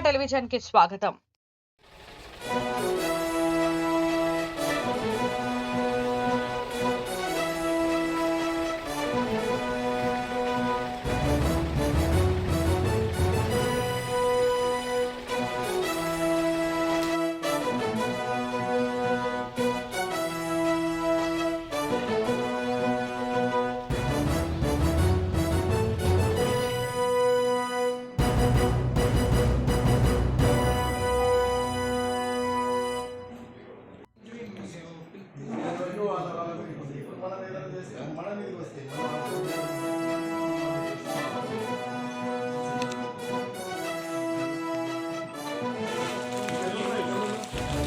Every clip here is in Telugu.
టెలివిజన్ కి స్వాగతం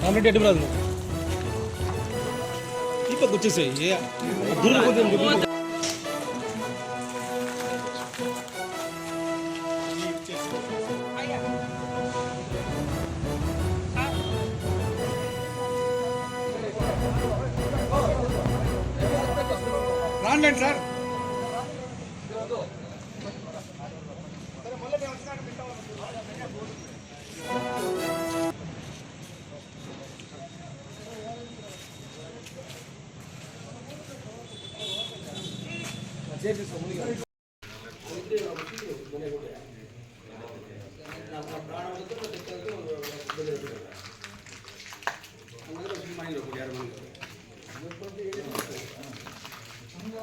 ఆల్రెడీ ఎటు రాదు ఇక్కడికి వచ్చేసాయి ఏ దూరం పోతే సార్. చేసి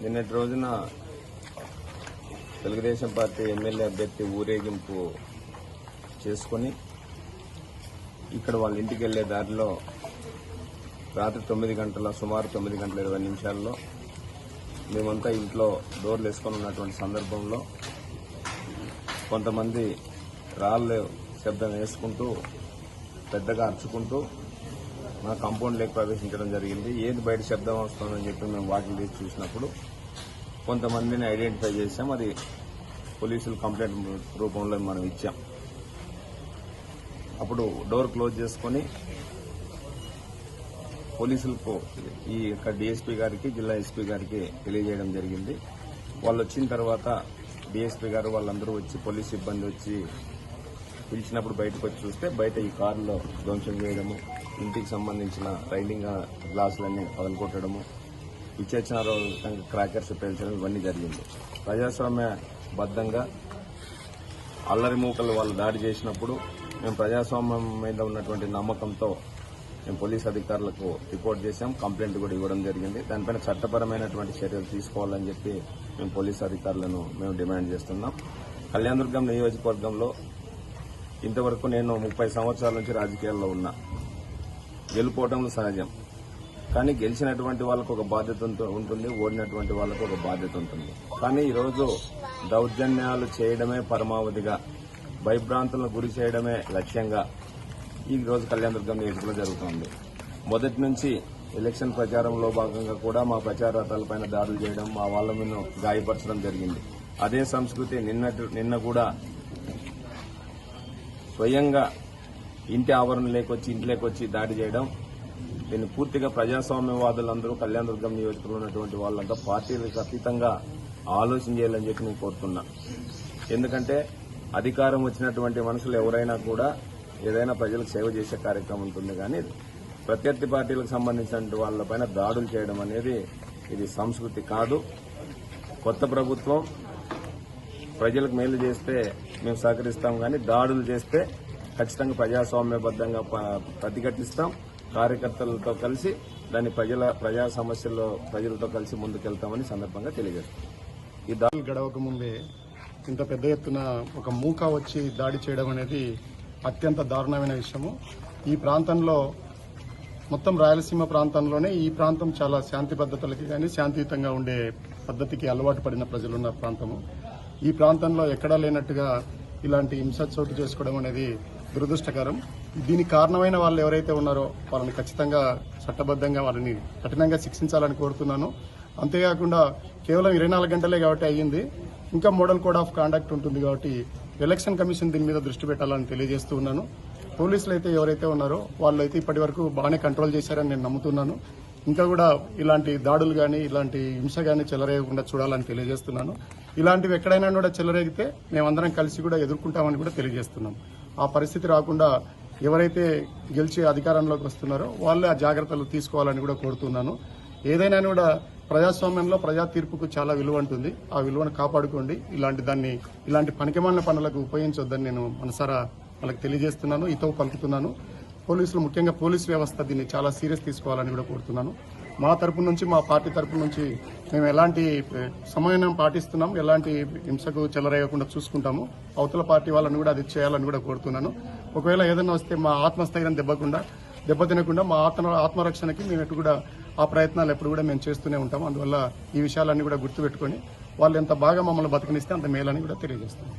నిన్నటి రోజున తెలుగుదేశం పార్టీ ఎమ్మెల్యే అభ్యర్థి ఊరేగింపు చేసుకొని ఇక్కడ వాళ్ళ ఇంటికి వెళ్ళే దారిలో రాత్రి తొమ్మిది గంటల సుమారు తొమ్మిది గంటల ఇరవై నిమిషాల్లో మేమంతా ఇంట్లో డోర్లు వేసుకొని ఉన్నటువంటి సందర్భంలో కొంతమంది రాళ్ళు శబ్దం వేసుకుంటూ పెద్దగా అరుచుకుంటూ మా కాంపౌండ్ లేక ప్రవేశించడం జరిగింది. ఏది బయట శబ్దం వస్తుందని చెప్పి మేము వాటిని తీసి చూసినప్పుడు కొంతమందిని ఐడెంటిఫై చేశాం. అది పోలీసులు కంప్లైంట్ రూపంలో మనం ఇచ్చాం. అప్పుడు డోర్ క్లోజ్ చేసుకొని పోలీసులకు ఈ యొక్క డిఎస్పీ గారికి జిల్లా ఎస్పీ గారికి తెలియజేయడం జరిగింది. వాళ్ళు వచ్చిన తర్వాత డిఎస్పీ గారు వాళ్ళందరూ వచ్చి పోలీస్ సిబ్బంది వచ్చి పిలిచినప్పుడు బయటకు వచ్చి చూస్తే బయట ఈ కారులో ధ్వంసం చేయడము ఇంటికి సంబంధించిన రైలింగ్ గ్లాసులన్నీ పగలగొట్టడము విచ్చేసిన క్రాకర్స్ పేల్చడం ఇవన్నీ జరిగింది. ప్రజాస్వామ్య బద్దంగా అల్లరి మూకలు వాళ్ళు దాడి చేసినప్పుడు మేము ప్రజాస్వామ్యం మీద ఉన్నటువంటి నమ్మకంతో మేము పోలీస్ అధికారులకు రిపోర్ట్ చేశాం కంప్లైంట్ కూడా ఇవ్వడం జరిగింది. దానిపైన చట్టపరమైనటువంటి చర్యలు తీసుకోవాలని చెప్పి మేము పోలీస్ అధికారులను మేము డిమాండ్ చేస్తున్నాం. కళ్యాణదుర్గం నియోజకవర్గంలో ఇంతవరకు నేను ముప్పై సంవత్సరాల నుంచి రాజకీయాల్లో ఉన్నా. గెలుపోవడంలో సహజం. కానీ గెలిచినటువంటి వాళ్ళకు ఒక బాధ్యత ఉంటుంది ఓడినటువంటి వాళ్ళకు ఒక బాధ్యత ఉంటుంది. కానీ ఈరోజు దౌర్జన్యాలు చేయడమే పరమావధిగా భయభ్రాంతులను గురి చేయడమే లక్ష్యంగా ఈ రోజు కళ్యాణదుర్గం నియోజకవర్గంలో జరుగుతోంది. మొదటి నుంచి ఎలక్షన్ ప్రచారంలో భాగంగా కూడా మా ప్రచార రథాలపైన దాడులు చేయడం మా వాళ్ళ మీద గాయపరచడం జరిగింది. అదే సంస్కృతి నిన్న నిన్న కూడా స్వయంగా ఇంటి ఆవరణ లేకొచ్చి ఇంట్లోకి వచ్చి దాడి చేయడం దీన్ని పూర్తిగా ప్రజాస్వామ్యవాదులందరూ కళ్యాణదుర్గం నియోజకవర్గంలో ఉన్నటువంటి వాళ్ళంతా పార్టీలకు అతీతంగా ఆలోచన చేయాలని చెప్పి నేను కోరుతున్నా. ఎందుకంటే అధికారం వచ్చినటువంటి మనుషులు ఎవరైనా కూడా ఏదైనా ప్రజలకు సేవ చేసే కార్యక్రమం ఉంటుంది కానీ ప్రత్యర్థి పార్టీలకు సంబంధించిన వాళ్ళపైన దాడులు చేయడం అనేది ఇది సంస్కృతి కాదు. కొత్త ప్రభుత్వం ప్రజలకు మేలు చేస్తే మేము సహకరిస్తాం కానీ దాడులు చేస్తే ఖచ్చితంగా ప్రజాస్వామ్యబద్ధంగా ప్రతిఘటిస్తాం. కార్యకర్తలతో కలిసి దాన్ని ప్రజల ప్రజా సమస్యల్లో ప్రజలతో కలిసి ముందుకెళ్తామని సందర్భంగా తెలియజేస్తాం ఈ దాడులు గడవక ముందే ఇంత పెద్ద ఎత్తున ఒక మూక వచ్చి దాడి చేయడం అనేది అత్యంత దారుణమైన విషయము. ఈ ప్రాంతంలో మొత్తం రాయలసీమ ప్రాంతంలోనే ఈ ప్రాంతం చాలా శాంతి భద్రతలకి కానీ శాంతియుతంగా ఉండే పద్ధతికి అలవాటు పడిన ప్రజలున్న ప్రాంతము. ఈ ప్రాంతంలో ఎక్కడా లేనట్టుగా ఇలాంటి హింస చోటు చేసుకోవడం అనేది దురదృష్టకరం. దీనికి కారణమైన వాళ్ళు ఎవరైతే ఉన్నారో వాళ్ళని ఖచ్చితంగా చట్టబద్ధంగా వాళ్ళని కఠినంగా శిక్షించాలని కోరుతున్నాను. అంతేకాకుండా కేవలం ఇరవై నాలుగు గంటలే కాబట్టి అయ్యింది. ఇంకా మోడల్ కోడ్ ఆఫ్ కాండక్ట్ ఉంటుంది కాబట్టి ఎలక్షన్ కమిషన్ దీని మీద దృష్టి పెట్టాలని తెలియజేస్తూ ఉన్నాను. పోలీసులు అయితే ఎవరైతే ఉన్నారో వాళ్ళు అయితే ఇప్పటి వరకు బాగానే కంట్రోల్ చేశారని నేను నమ్ముతున్నాను. ఇంకా కూడా ఇలాంటి దాడులు కానీ ఇలాంటి హింస కానీ చెలరేయకుండా చూడాలని తెలియజేస్తున్నాను. ఇలాంటివి ఎక్కడైనా కూడా చెలరేగితే మేమందరం కలిసి కూడా ఎదుర్కొంటామని కూడా తెలియజేస్తున్నాం. ఆ పరిస్థితి రాకుండా ఎవరైతే గెలిచి అధికారంలోకి వస్తున్నారో వాళ్ళే ఆ జాగ్రత్తలు తీసుకోవాలని కూడా కోరుతున్నాను. ఏదైనా కూడా ప్రజాస్వామ్యంలో ప్రజా తీర్పుకు చాలా విలువ ఉంటుంది. ఆ విలువను కాపాడుకోండి. ఇలాంటి దాన్ని ఇలాంటి పనికిమాలిన పనులకు ఉపయోగించొద్దని నేను మనసారా వాళ్ళకి తెలియజేస్తున్నాను. ఇతో పలుకుతున్నాను. పోలీసులు ముఖ్యంగా పోలీస్ వ్యవస్థ దీన్ని చాలా సీరియస్ తీసుకోవాలని కూడా కోరుతున్నాను. మా తరపు నుంచి మా పార్టీ తరపు నుంచి మేము ఎలాంటి సమయం సమన్వయం పాటిస్తున్నాం ఎలాంటి హింసకు చెలరేయకుండా చూసుకుంటాము. అవతల పార్టీ వాళ్ళని కూడా అది చేయాలని కూడా కోరుతున్నాను. ఒకవేళ ఏదైనా వస్తే మా ఆత్మస్థైర్యం దెబ్బకుండా దెబ్బతినకుండా మా ఆత్మ ఆత్మరక్షణకి మేము ఎటు కూడా ఆ ప్రయత్నాలు ఎప్పుడు కూడా మేము చేస్తూనే ఉంటాం అందువల్ల ఈ విషయాలన్నీ కూడా గుర్తుపెట్టుకొని వాళ్ళు ఎంత బాగా మమ్మల్ని బతికినిస్తే అంత మేలని కూడా తెలియజేస్తుంది